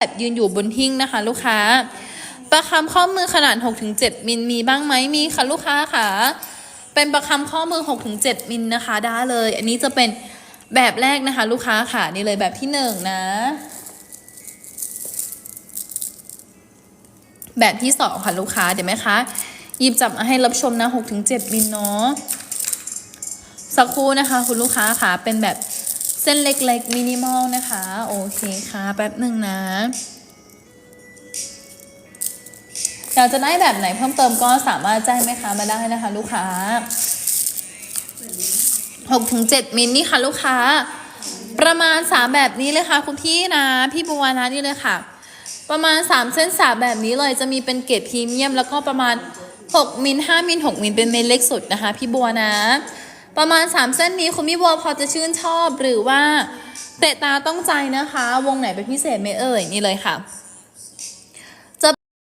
แบบยืนอยู่บนหิ้งนะคะ ลูกค้า ประคำข้อมือขนาด 6-7 มิลมีบ้างไหมมีค่ะลูกค้าค่ะ เป็นประคำข้อมือ 6-7 มิลนะคะ ได้เลย อันนี้จะเป็นแบบแรกนะคะ ลูกค้าค่ะนี่เลยแบบที่หนึ่งนะ แบบที่สองค่ะลูกค้าเดี๋ยวไหมคะหยิบจับมาให้รับชมนะ 6-7 มิลเนาะสักครู่นะคะ คุณลูกค้าค่ะเป็นแบบ เส้นเล็กๆมินิมอลนะคะ โอเคค่ะ แป๊บหนึ่งนะอยากจะได้แบบไหนเพิ่มเติมก็สามารถแจ้งแม่ค้ามาได้นะคะ ลูกค้า6ถึง7มิลนี่ค่ะลูกค้า ประมาณ3แบบนี้เลยค่ะคุณพี่นะ พี่บัวนะนี่เลยค่ะ ประมาณ3เส้นสามแบบนี้เลยจะมีเป็นเกรดพรีเมียม แล้วก็ประมาณ6มิล5มิล6มิลเป็นเม็ดเล็กสุดนะคะ พี่บัวนะ ประมาณ 3 เส้นนี้คุณพี่บัวพอจะชื่นชอบหรือว่าเตะตาต้องใจนะคะ วงไหนเป็นพิเศษไหมเอ่ยนี่เลยค่ะ